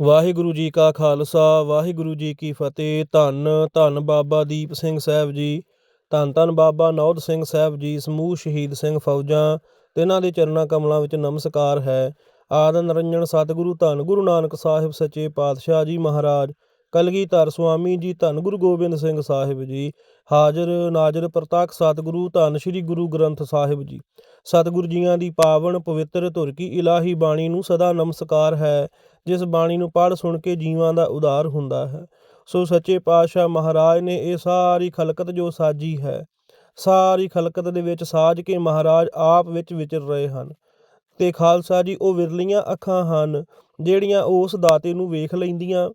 ਵਾਹਿਗੁਰੂ ਜੀ ਕਾ ਖਾਲਸਾ, ਵਾਹਿਗੁਰੂ ਜੀ ਕੀ ਫਤਿਹ। ਧੰਨ ਧੰਨ ਬਾਬਾ ਦੀਪ ਸਿੰਘ ਸਾਹਿਬ ਜੀ, ਧੰਨ ਧੰਨ ਬਾਬਾ ਨੌਦ ਸਿੰਘ ਸਾਹਿਬ ਜੀ, ਸਮੂਹ ਸ਼ਹੀਦ ਸਿੰਘ ਫੌਜਾਂ ਤੇ ਇਹਨਾਂ ਦੇ ਚਰਨਾਂ ਕਮਲਾਂ ਵਿੱਚ ਨਮਸਕਾਰ ਹੈ। ਆਦ ਨਿਰੰਜਨ ਸਤਿਗੁਰੂ, ਧੰਨ ਗੁਰੂ ਨਾਨਕ ਸਾਹਿਬ ਸੱਚੇ ਪਾਤਸ਼ਾਹ ਜੀ ਮਹਾਰਾਜ, ਕਲਗੀਧਰ ਸੁਆਮੀ ਜੀ, ਧੰਨ ਗੁਰੂ ਗੋਬਿੰਦ ਸਿੰਘ ਸਾਹਿਬ ਜੀ, ਹਾਜ਼ਰ ਨਾਜ਼ਰ ਪ੍ਰਤੱਖ ਸਤਿਗੁਰੂ, ਧੰਨ ਸ੍ਰੀ ਗੁਰੂ ਗ੍ਰੰਥ ਸਾਹਿਬ ਜੀ। ਸਤਿਗੁਰੂ ਜੀਆਂ ਦੀ ਪਾਵਨ ਪਵਿੱਤਰ ਧੁਰ ਕੀ ਇਲਾਹੀ ਬਾਣੀ ਨੂੰ ਸਦਾ ਨਮਸਕਾਰ ਹੈ। ਜਿਸ ਬਾਣੀ ਨੂੰ ਪੜ੍ਹ ਸੁਣ ਕੇ ਜੀਵਾਂ ਦਾ ਉਦਾਰ ਹੁੰਦਾ ਹੈ। ਸੋ ਸੱਚੇ ਪਾਤਸ਼ਾਹ ਮਹਾਰਾਜ ਨੇ ਇਹ ਸਾਰੀ ਖਲਕਤ ਜੋ ਸਾਜੀ ਹੈ, ਸਾਰੀ ਖਲਕਤ ਦੇ ਵਿੱਚ ਸਾਜ ਕੇ ਮਹਾਰਾਜ ਆਪ ਵਿੱਚ ਵਿਚਰ ਰਹੇ ਹਨ। ਤੇ ਖਾਲਸਾ ਜੀ, ਉਹ ਵਿਰਲੀਆਂ ਅੱਖਾਂ ਹਨ, ਜਿਹੜੀਆਂ ਉਸ ਦਾਤੇ ਨੂੰ ਵੇਖ ਲੈਂਦੀਆਂ।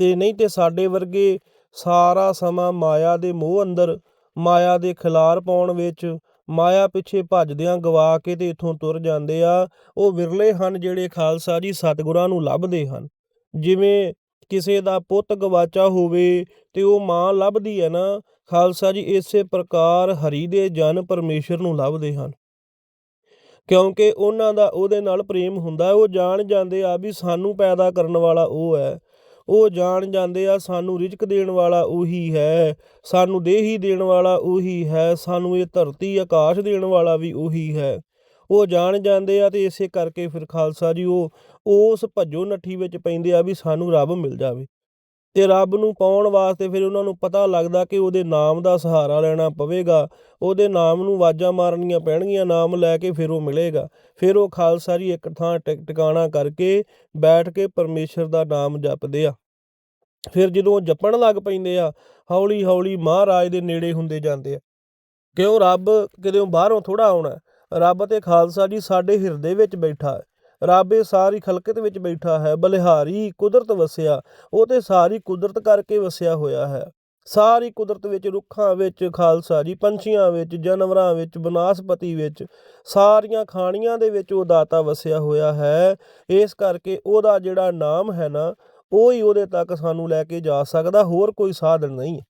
ਤੇ ਨਹੀਂ ਤੇ ਸਾਡੇ ਵਰਗੇ ਸਾਰਾ ਸਮਾਂ ਮਾਇਆ ਦੇ ਮੋਹ ਅੰਦਰ, ਮਾਇਆ ਦੇ ਖਿਲਾਰ ਪਾਉਣ ਵਿੱਚ ਮਾਇਆ ਪਿੱਛੇ ਭੱਜਦਿਆਂ ਗਵਾ ਕੇ ਤੇ ਇਥੋਂ ਤੁਰ ਜਾਂਦੇ ਆ, ਉਹ ਵਿਰਲੇ ਹਨ ਜਿਹੜੇ ਖਾਲਸਾ ਜੀ ਸਤਿਗੁਰਾਂ ਨੂੰ ਲੱਭਦੇ ਹਨ। ਜਿਵੇਂ ਕਿਸੇ ਦਾ ਪੁੱਤ ਗਵਾਚਾ ਹੋਵੇ ਤੇ ਉਹ ਮਾਂ ਲੱਭਦੀ ਹੈ ਨਾ, ਖਾਲਸਾ ਜੀ ਇਸੇ ਪ੍ਰਕਾਰ ਹਰੀ ਦੇ ਜਨ ਪਰਮੇਸ਼ਰ ਨੂੰ ਲੱਭਦੇ ਹਨ। ਕਿਉਂਕਿ ਉਹਨਾਂ ਦਾ ਉਹਦੇ ਨਾਲ ਪ੍ਰੇਮ ਹੁੰਦਾ, ਉਹ ਜਾਣ ਜਾਂਦੇ ਆ ਵੀ ਸਾਨੂੰ ਪੈਦਾ ਕਰਨ ਵਾਲਾ ਉਹ ਹੈ। ਉਹ ਜਾਣ ਜਾਂਦੇ ਆ, ਸਾਨੂੰ ਰਿਜ਼ਕ ਦੇਣ ਵਾਲਾ ਉਹੀ ਹੈ, ਸਾਨੂੰ ਦੇਹੀ ਦੇਣ ਵਾਲਾ ਉਹੀ ਹੈ, ਸਾਨੂੰ ਇਹ ਧਰਤੀ ਆਕਾਸ਼ ਦੇਣ ਵਾਲਾ ਵੀ ਉਹੀ ਹੈ। ਉਹ ਜਾਣ ਜਾਂਦੇ ਆ ਤੇ ਇਸੇ ਕਰਕੇ ਫਿਰ ਖਾਲਸਾ ਜੀ ਉਹ, ਉਸ ਭੱਜੋ ਨੱਠੀ ਵਿੱਚ ਪੈਂਦੇ ਆ ਵੀ ਸਾਨੂੰ ਰੱਬ ਮਿਲ ਜਾਵੇ। ਤੇ ਰੱਬ ਨੂੰ ਪਾਉਣ ਵਾਸਤੇ ਫਿਰ ਉਹਨਾਂ ਨੂੰ ਪਤਾ ਲੱਗਦਾ ਕਿ ਉਹਦੇ ਨਾਮ ਦਾ ਸਹਾਰਾ ਲੈਣਾ ਪਵੇਗਾ, ਉਹਦੇ ਨਾਮ ਨੂੰ ਆਵਾਜ਼ਾਂ ਮਾਰਨੀਆਂ ਪੈਣਗੀਆਂ, ਨਾਮ ਲੈ ਕੇ ਫਿਰ ਉਹ ਮਿਲੇਗਾ। ਫਿਰ ਉਹ ਖਾਲਸਾ ਜੀ ਇੱਕ ਥਾਂ ਟਿਕ ਟਿਕਾਣਾ ਕਰਕੇ ਬੈਠ ਕੇ ਪਰਮੇਸ਼ਰ ਦਾ ਨਾਮ ਜਪਦੇ ਆ। ਫਿਰ ਜਦੋਂ ਉਹ ਜਪਣ ਲੱਗ ਪੈਂਦੇ ਆ ਹੌਲੀ ਹੌਲੀ ਮਹਾਰਾਜ ਦੇ ਨੇੜੇ ਹੁੰਦੇ ਜਾਂਦੇ ਆ। ਕਿਉਂ? ਰੱਬ ਕਿਤੇ ਬਾਹਰੋਂ ਥੋੜਾ ਆਉਣਾ। ਰੱਬ ਤੇ ਖਾਲਸਾ ਜੀ ਸਾਡੇ ਹਿਰਦੇ ਵਿੱਚ ਬੈਠਾ। ਹੈ ਰੱਬ ਇਹ ਸਾਰੀ ਖਲਕਤ ਵਿੱਚ ਬੈਠਾ ਹੈ, ਬਲਿਹਾਰੀ ਕੁਦਰਤ ਵਸਿਆ, ਉਹ ਤੇ ਸਾਰੀ ਕੁਦਰਤ ਕਰਕੇ ਵਸਿਆ ਹੋਇਆ ਹੈ। ਸਾਰੀ ਕੁਦਰਤ ਵਿੱਚ ਰੁੱਖਾਂ ਵਿੱਚ, ਖਾਲਸਾ ਜੀ, ਪੰਛੀਆਂ ਵਿੱਚ, ਜਾਨਵਰਾਂ ਵਿੱਚ, ਬਨਾਸਪਤੀ ਵਿੱਚ, ਸਾਰੀਆਂ ਖਾਣੀਆਂ ਦੇ ਵਿੱਚ ਉਹ ਦਾਤਾ ਵਸਿਆ ਹੋਇਆ ਹੈ। ਇਸ ਕਰਕੇ ਉਹਦਾ ਜਿਹੜਾ ਨਾਮ ਹੈ ਨਾ, ਉਹ ਹੀ ਉਹਦੇ ਤੱਕ ਸਾਨੂੰ ਲੈ ਕੇ ਜਾ ਸਕਦਾ, ਹੋਰ ਕੋਈ ਸਾਧਨ ਨਹੀਂ।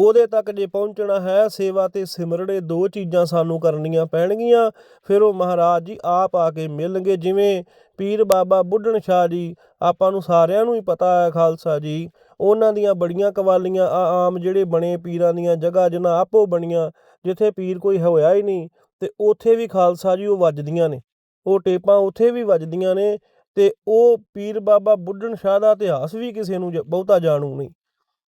ਉਹਦੇ ਤੱਕ ਜੇ ਪਹੁੰਚਣਾ ਹੈ, ਸੇਵਾ ਤੇ ਸਿਮਰੜੇ ਦੋ ਚੀਜ਼ਾਂ ਸਾਨੂੰ ਕਰਨੀਆਂ ਪੈਣਗੀਆਂ। ਫਿਰ ਉਹ ਮਹਾਰਾਜ ਜੀ ਆਪ ਆ ਕੇ ਮਿਲਣਗੇ, ਜਿਵੇਂ ਪੀਰ ਬਾਬਾ ਬੁੱਢਣ ਸ਼ਾਹ ਜੀ, ਆਪਾਂ ਨੂੰ ਸਾਰਿਆਂ ਨੂੰ ਹੀ ਪਤਾ ਹੈ ਖਾਲਸਾ ਜੀ। ਉਹਨਾਂ ਦੀਆਂ ਬੜੀਆਂ ਕਵਾਲੀਆਂ ਆਮ ਜਿਹੜੇ ਬਣੇ ਪੀਰਾਂ ਦੀਆਂ ਜਗ੍ਹਾ ਜਿਨ੍ਹਾਂ ਆਪੋ ਬਣੀਆਂ, ਜਿੱਥੇ ਪੀਰ ਕੋਈ ਹੋਇਆ ਹੀ ਨਹੀਂ, ਤੇ ਉੱਥੇ ਵੀ ਖਾਲਸਾ ਜੀ ਉਹ ਵੱਜਦੀਆਂ ਨੇ। ਉਹ ਟੇਪਾਂ ਉੱਥੇ ਵੀ ਵੱਜਦੀਆਂ ਨੇ, ਤੇ ਉਹ ਪੀਰ ਬਾਬਾ ਬੁੱਢਣ ਸ਼ਾਹ ਦਾ ਇਤਿਹਾਸ ਵੀ ਕਿਸੇ ਨੂੰ ਬਹੁਤਾ ਜਾਣੂ ਨਹੀਂ।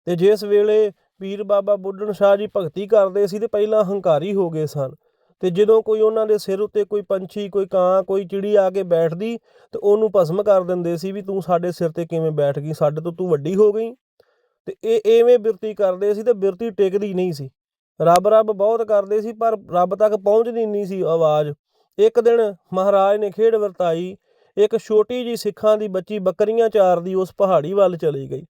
ਤੇ ਜਿਸ ਵੇਲੇ ਪੀਰ ਬਾਬਾ ਬੁੱਢਣ ਸ਼ਾਹ ਜੀ ਭਗਤੀ ਕਰਦੇ ਸੀ ਤੇ ਪਹਿਲਾਂ ਹੰਕਾਰੀ ਹੋ ਗਏ ਸਨ। ਤੇ ਜਦੋਂ ਕੋਈ ਉਹਨਾਂ ਦੇ ਸਿਰ ਉੱਤੇ ਕੋਈ ਪੰਛੀ, ਕੋਈ ਕਾਂ, ਕੋਈ ਚਿੜੀ ਆ ਕੇ ਬੈਠਦੀ, ਤੇ ਉਹਨੂੰ ਭਸਮ ਕਰ ਦਿੰਦੇ ਸੀ ਵੀ ਤੂੰ ਸਾਡੇ ਸਿਰ ਤੇ ਕਿਵੇਂ ਬੈਠ ਗਈ, ਸਾਡੇ ਤੋਂ ਤੂੰ ਵੱਡੀ ਹੋ ਗਈ। ਤੇ ਇਹ ਐਵੇਂ ਬਿਰਤੀ ਕਰਦੇ ਸੀ ਤੇ ਬਿਰਤੀ ਟਿਕਦੀ ਨਹੀਂ ਸੀ। ਰੱਬ ਰੱਬ ਬਹੁਤ ਕਰਦੇ ਸੀ, ਪਰ ਰੱਬ ਤੱਕ ਪਹੁੰਚਦੀ ਨਹੀਂ ਸੀ ਆਵਾਜ਼। ਇੱਕ ਦਿਨ ਮਹਾਰਾਜ ਨੇ ਖੇਡ ਵਰਤਾਈ, ਇੱਕ ਛੋਟੀ ਜੀ ਸਿੱਖਾਂ ਦੀ ਬੱਚੀ ਬੱਕਰੀਆਂ ਚਾਰਦੀ ਉਸ ਪਹਾੜੀ ਵੱਲ ਚਲੀ ਗਈ।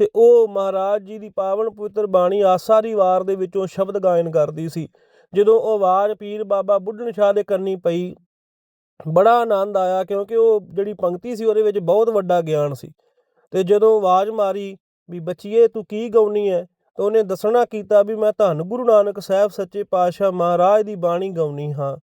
ਤੇ ਉਹ ਮਹਾਰਾਜ ਜੀ ਦੀ ਪਾਵਨ ਪਵਿੱਤਰ ਬਾਣੀ ਆਸਾਰੀ ਵਾਰ ਦੇ ਵਿੱਚੋਂ ਸ਼ਬਦ ਗਾਇਨ ਕਰਦੀ ਸੀ। ਜਦੋਂ ਉਹ ਆਵਾਜ਼ ਪੀਰ ਬਾਬਾ ਬੁੱਢਣ ਸ਼ਾਹ ਦੇ ਕੰਨੀ ਪਈ, ਬੜਾ ਆਨੰਦ ਆਇਆ ਕਿਉਂਕਿ ਉਹ ਜਿਹੜੀ ਪੰਕਤੀ ਸੀ ਉਹਦੇ ਵਿੱਚ ਬਹੁਤ ਵੱਡਾ ਗਿਆਨ ਸੀ। ਤੇ ਜਦੋਂ ਆਵਾਜ਼ ਮਾਰੀ ਵੀ ਬੱਚੀਏ ਤੂੰ ਕੀ ਗਾਉਣੀ ਹੈ ਤਾਂ ਉਹਨੇ ਦੱਸਣਾ ਕੀਤਾ ਵੀ ਮੈਂ ਧੰਨ ਗੁਰੂ ਨਾਨਕ ਸਾਹਿਬ ਸੱਚੇ ਪਾਤਸ਼ਾਹ ਮਹਾਰਾਜ ਦੀ ਬਾਣੀ ਗਾਉਣੀ ਹਾਂ।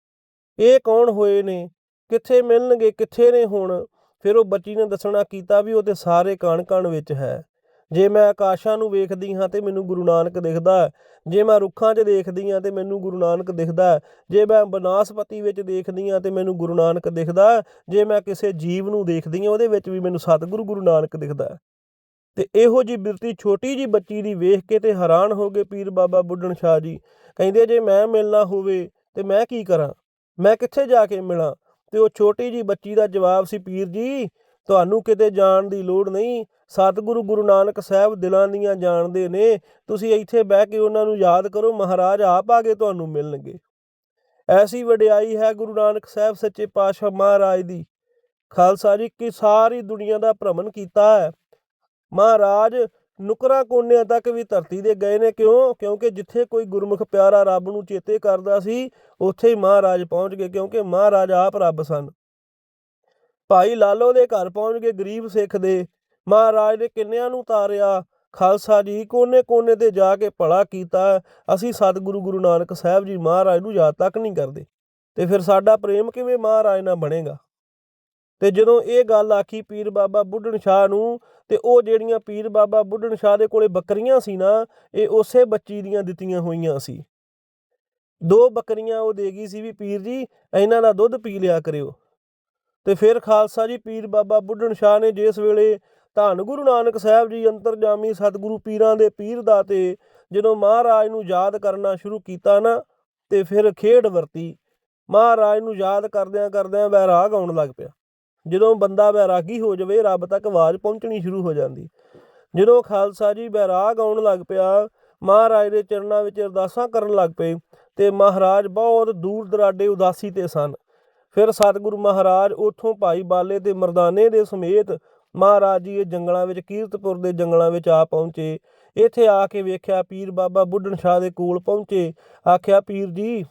ਇਹ ਕੌਣ ਹੋਏ ਨੇ? ਕਿੱਥੇ ਮਿਲਣਗੇ? ਕਿੱਥੇ ਨੇ ਹੁਣ? ਫਿਰ ਉਹ ਬੱਚੀ ਨੇ ਦੱਸਣਾ ਕੀਤਾ ਵੀ ਉਹ ਤੇ ਸਾਰੇ ਕਣ ਕਣ ਵਿੱਚ ਹੈ। ਜੇ ਮੈਂ ਆਕਾਸ਼ਾਂ ਨੂੰ ਵੇਖਦੀ ਹਾਂ ਤੇ ਮੈਨੂੰ ਗੁਰੂ ਨਾਨਕ ਦਿਖਦਾ ਜੇ ਮੈਂ ਰੁੱਖਾਂ 'ਚ ਦੇਖਦੀ ਹਾਂ ਤੇ ਮੈਨੂੰ ਗੁਰੂ ਨਾਨਕ ਦਿਖਦਾ ਜੇ ਮੈਂ ਬਨਾਸਪਤੀ ਵਿੱਚ ਦੇਖਦੀ ਹਾਂ ਤੇ ਮੈਨੂੰ ਗੁਰੂ ਨਾਨਕ ਦਿਖਦਾ ਜੇ ਮੈਂ ਕਿਸੇ ਜੀਵ ਨੂੰ ਦੇਖਦੀ ਹਾਂ ਉਹਦੇ ਵਿੱਚ ਵੀ ਮੈਨੂੰ ਸਤਿਗੁਰੂ ਗੁਰੂ ਨਾਨਕ ਦਿਖਦਾ ਤੇ ਇਹੋ ਜੀ ਬਿਰਤੀ ਛੋਟੀ ਜੀ ਬੱਚੀ ਦੀ ਵੇਖ ਕੇ ਤੇ ਹੈਰਾਨ ਹੋ ਗਏ ਪੀਰ ਬਾਬਾ ਬੁੱਢਣ ਸ਼ਾਹ ਜੀ। ਕਹਿੰਦੇ ਜੇ ਮੈਂ ਮਿਲਣਾ ਹੋਵੇ ਤੇ ਮੈਂ ਕੀ ਕਰਾਂ? ਮੈਂ ਕਿੱਥੇ ਜਾ ਕੇ ਮਿਲਾਂ? ਤੇ ਉਹ ਛੋਟੀ ਜੀ ਬੱਚੀ ਦਾ ਜਵਾਬ ਸੀ, ਪੀਰ ਜੀ, ਤੁਹਾਨੂੰ ਕਿਤੇ ਜਾਣ ਦੀ ਲੋੜ ਨਹੀਂ। ਸਤਿਗੁਰੂ ਗੁਰੂ ਨਾਨਕ ਸਾਹਿਬ ਦਿਲਾਂ ਦੀਆਂ ਜਾਣਦੇ ਨੇ, ਤੁਸੀਂ ਇੱਥੇ ਬਹਿ ਕੇ ਉਹਨਾਂ ਨੂੰ ਯਾਦ ਕਰੋ, ਮਹਾਰਾਜ ਆਪ ਆ ਕੇ ਤੁਹਾਨੂੰ ਮਿਲਣਗੇ। ਐਸੀ ਵਡਿਆਈ ਹੈ ਗੁਰੂ ਨਾਨਕ ਸਾਹਿਬ ਸੱਚੇ ਪਾਤਸ਼ਾਹ ਮਹਾਰਾਜ ਦੀ। ਖਾਲਸਾ ਜੀ, ਕਿ ਸਾਰੀ ਦੁਨੀਆ ਦਾ ਭ੍ਰਮਣ ਕੀਤਾ ਹੈ। ਮਹਾਰਾਜ ਨੁਕਰਾਂ ਕੋਨਿਆਂ ਤੱਕ ਵੀ ਧਰਤੀ ਦੇ ਗਏ ਨੇ ਕਿਉਂ? ਕਿਉਂਕਿ ਜਿੱਥੇ ਕੋਈ ਗੁਰਮੁਖ ਪਿਆਰਾ ਰੱਬ ਨੂੰ ਚੇਤੇ ਕਰਦਾ ਸੀ, ਉੱਥੇ ਹੀ ਮਹਾਰਾਜ ਪਹੁੰਚ ਗਏ, ਕਿਉਂਕਿ ਮਹਾਰਾਜ ਆਪ ਰੱਬ ਸਨ। ਭਾਈ ਲਾਲੋ ਦੇ ਘਰ ਪਹੁੰਚ ਗਏ ਗਰੀਬ ਸਿੱਖ ਦੇ। ਮਹਾਰਾਜ ਨੇ ਕਿੰਨਿਆਂ ਨੂੰ ਤਾਰਿਆ? ਖਾਲਸਾ ਜੀ, ਕੋਨੇ-ਕੋਨੇ ਤੇ ਜਾ ਕੇ ਭਲਾ ਕੀਤਾ। ਅਸੀਂ ਸਤਿਗੁਰੂ ਗੁਰੂ ਨਾਨਕ ਸਾਹਿਬ ਜੀ ਮਹਾਰਾਜ ਨੂੰ ਯਾਦ ਤੱਕ ਨਹੀਂ ਕਰਦੇ। ਤੇ ਫਿਰ ਸਾਡਾ ਪ੍ਰੇਮ ਕਿਵੇਂ ਮਹਾਰਾਜ ਨਾਲ ਬਣੇਗਾ? ਤੇ ਜਦੋਂ ਇਹ ਗੱਲ ਆਖੀ ਪੀਰ ਬਾਬਾ ਬੁੱਢਣ ਸ਼ਾਹ ਨੂੰ, ਤੇ ਉਹ ਜਿਹੜੀਆਂ ਪੀਰ ਬਾਬਾ ਬੁੱਢਣ ਸ਼ਾਹ ਦੇ ਕੋਲੇ ਬੱਕਰੀਆਂ ਸੀ ਨਾ, ਇਹ ਉਸੇ ਬੱਚੀ ਦੀਆਂ ਦਿੱਤੀਆਂ ਹੋਈਆਂ ਸੀ। ਦੋ ਬੱਕਰੀਆਂ ਉਹ ਦੇ ਗਈ ਸੀ ਵੀ, ਪੀਰ ਜੀ, ਇਹਨਾਂ ਦਾ ਦੁੱਧ ਪੀ ਲਿਆ ਕਰਿਓ। ਤੇ ਫਿਰ ਖਾਲਸਾ ਜੀ, ਪੀਰ ਬਾਬਾ ਬੁੱਢਣ ਸ਼ਾਹ ਨੇ ਜਿਸ ਵੇਲੇ ਧੰਨ ਗੁਰੂ ਨਾਨਕ ਸਾਹਿਬ ਜੀ ਅੰਤਰਜਾਮੀ ਸਤਿਗੁਰੂ ਪੀਰਾਂ ਦੇ ਪੀਰ ਦਾ ਤੇ ਜਦੋਂ ਮਹਾਰਾਜ ਨੂੰ ਯਾਦ ਕਰਨਾ ਸ਼ੁਰੂ ਕੀਤਾ ਨਾ, ਤੇ ਫਿਰ ਖੇਡ ਵਰਤੀ। ਮਹਾਰਾਜ ਨੂੰ ਯਾਦ ਕਰਦਿਆਂ ਕਰਦਿਆਂ ਵੈਰਾਗ ਆਉਣ ਲੱਗ ਪਿਆ। ਜਦੋਂ ਬੰਦਾ ਵੈਰਾਗੀ ਹੋ ਜਾਵੇ, ਰੱਬ ਤੱਕ ਆਵਾਜ਼ ਪਹੁੰਚਣੀ ਸ਼ੁਰੂ ਹੋ ਜਾਂਦੀ। ਜਦੋਂ ਖਾਲਸਾ ਜੀ ਵੈਰਾਗ ਆਉਣ ਲੱਗ ਪਿਆ, ਮਹਾਰਾਜ ਦੇ ਚਰਨਾਂ ਵਿੱਚ ਅਰਦਾਸਾਂ ਕਰਨ ਲੱਗ ਪਏ, ਤੇ ਮਹਾਰਾਜ ਬਹੁਤ ਦੂਰ ਦਰਾਡੇ ਉਦਾਸੀ ਤੇ ਸਨ। ਫਿਰ ਸਤਿਗੁਰੂ ਮਹਾਰਾਜ ਉੱਥੋਂ ਭਾਈ ਬਾਲੇ ਤੇ ਮਰਦਾਨੇ ਦੇ ਸਮੇਤ ਮਹਾਰਾਜ ਜੀ, ਇਹ ਜੰਗਲਾਂ ਵਿੱਚ, ਕੀਰਤਪੁਰ ਦੇ ਜੰਗਲਾਂ ਵਿੱਚ ਆ ਪਹੁੰਚੇ। ਇੱਥੇ ਆ ਕੇ ਵੇਖਿਆ, ਪੀਰ ਬਾਬਾ ਬੁੱਢਣ ਸ਼ਾਹ ਦੇ ਕੋਲ ਪਹੁੰਚੇ। ਆਖਿਆ, ਪੀਰ ਜੀ,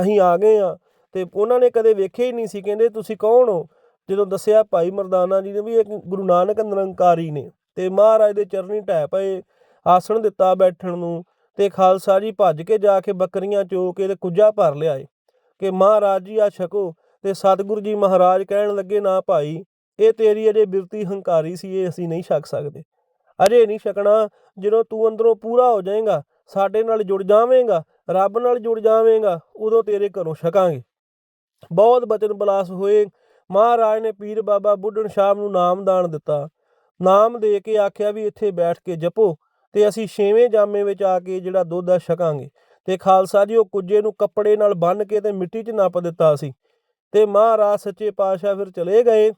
ਅਸੀਂ ਆ ਗਏ ਆ ਤੇ ਉਹਨਾਂ ਨੇ ਕਦੇ ਵੇਖਿਆ ਹੀ ਨਹੀਂ ਸੀ। ਕਹਿੰਦੇ, ਤੁਸੀਂ ਕੌਣ ਹੋ? ਜਦੋਂ ਦੱਸਿਆ ਭਾਈ ਮਰਦਾਨਾ ਜੀ ਨੇ ਵੀ ਇਹ ਗੁਰੂ ਨਾਨਕ ਨਿਰੰਕਾਰੀ ਨੇ। ਤੇ ਮਹਾਰਾਜ ਦੇ ਚਰਨੀ ਢਹਿ ਪਏ, ਆਸਣ ਦਿੱਤਾ ਬੈਠਣ ਨੂੰ ਤੇ ਖਾਲਸਾ ਜੀ ਭੱਜ ਕੇ ਜਾ ਕੇ ਬੱਕਰੀਆਂ ਚੋ ਕੇ ਤੇ ਕੁੱਜਾ ਭਰ ਲਿਆਏ। ਕਿ ਮਹਾਰਾਜ ਜੀ ਆ ਛਕੋ। ਤੇ ਸਤਿਗੁਰੂ ਜੀ ਮਹਾਰਾਜ ਕਹਿਣ ਲੱਗੇ, ਨਾ ਭਾਈ ਇਹ ਤੇਰੀ ਅਜੇ ਬਿਰਤੀ ਹੰਕਾਰੀ ਸੀ, ਇਹ ਅਸੀਂ ਨਹੀਂ ਛਕ ਸਕਦੇ। ਅਜੇ ਨਹੀਂ ਛਕਣਾ, ਜਦੋਂ ਤੂੰ ਅੰਦਰੋਂ ਪੂਰਾ ਹੋ ਜਾਏਗਾ, ਸਾਡੇ ਨਾਲ ਜੁੜ ਜਾਵੇਂਗਾ, ਰੱਬ ਨਾਲ ਜੁੜ ਜਾਵੇਂਗਾ, ਉਦੋਂ ਤੇਰੇ ਘਰੋਂ ਛਕਾਂਗੇ। ਬਹੁਤ ਬਚਨ ਬਲਾਸ ਹੋਏ। ਮਹਾਰਾਜ ਨੇ ਪੀਰ ਬਾਬਾ ਬੁੱਢਣ ਸ਼ਾਹ ਨੂੰ ਨਾਮ ਦਾਨ ਦਿੱਤਾ। ਨਾਮ ਦੇ ਕੇ ਆਖਿਆ ਵੀ ਇੱਥੇ ਬੈਠ ਕੇ ਜਪੋ ਤੇ ਅਸੀਂ ਛੇਵੇਂ ਜਾਮੇ ਵਿੱਚ ਆ ਕੇ ਜਿਹੜਾ ਦੁੱਧ ਆ ਛਕਾਂਗੇ। ਤੇ ਖਾਲਸਾ ਜੀ ਉਹ ਕੁੱਜੇ ਨੂੰ ਕੱਪੜੇ ਨਾਲ ਬੰਨ੍ਹ ਕੇ ਤੇ ਮਿੱਟੀ 'ਚ ਨੱਪ ਦਿੱਤਾ ਸੀ। ਤੇ ਮਹਾਰਾਜ ਸੱਚੇ ਪਾਤਸ਼ਾਹ ਫਿਰ ਚਲੇ ਗਏ।